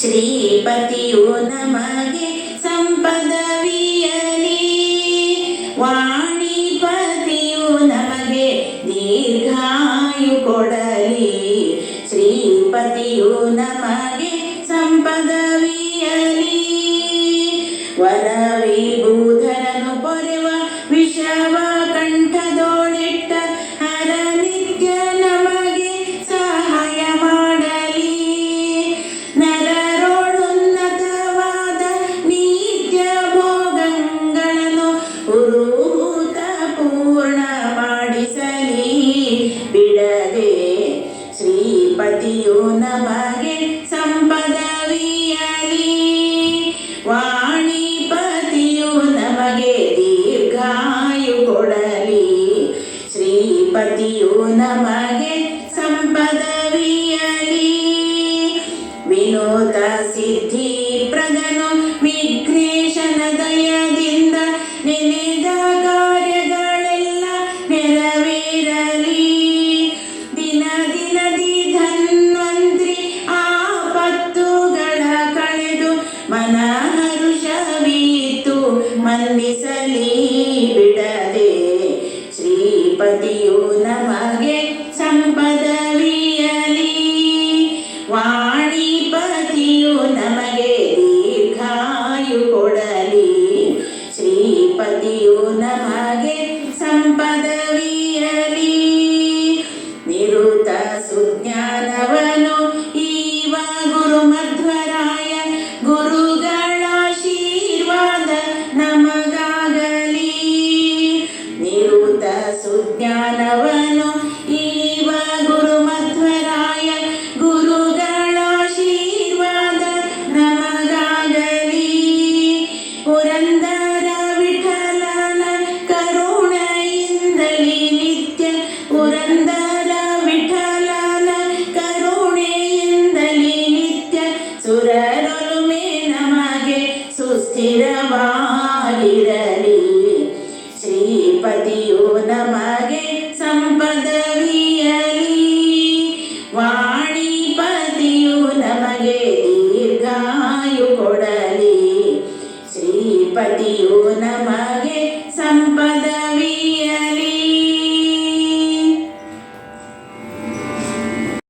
ಶ್ರೀಪತಿಯು ನಮಗೆ ಸಂಪದವಿಯಲಿ. ವಾಣಿಪತಿಯು ನಮಗೆ ದೀರ್ಘಾಯು ಕೊಡಲಿ. ಶ್ರೀಪತಿಯು ನಮಗೆ ಶ್ರೀಪತಿಯು ನಮಗೆ ಸಂಪದವಿಯಲಿ. ವಾಣಿಪತಿಯು ನಮಗೆ ದೀರ್ಘಾಯು ಕೊಡಲಿ. ಶ್ರೀಪತಿಯು ನಮಗೆ ಸಂಪದವಿಯಲಿ. ವಿನೋದ ಸಿದ್ಧಿ ಪ್ರದನು ಮನ ಮನ್ನಿಸಲಿ ಬಿಡದೆ ಶ್ರೀಪತಿಯು ನಮಗೆ ಸುಜ್ಞಾನವನು ಈವ ಗುರು ಮಧ್ವರಾಯ ಗುರುಗಳ ಆಶೀರ್ವಾದ ನಮಗಾಗಲಿ ಪುರಂದರ ವಿಠಲನ ಕರುಣೆಯಿಂದಲಿ ನಿತ್ಯ ಪುರಂದರ ವಿಠಲನ ಕರುಣೆಯಿಂದಲಿ ನಿತ್ಯ ಸುರರೊಲುಮೆ ನಮಗೆ ಸುಸ್ಥಿರವಾಗಿರಲಿ ಶ್ರೀಪತಿಯು ನಮಗೆ యోనమా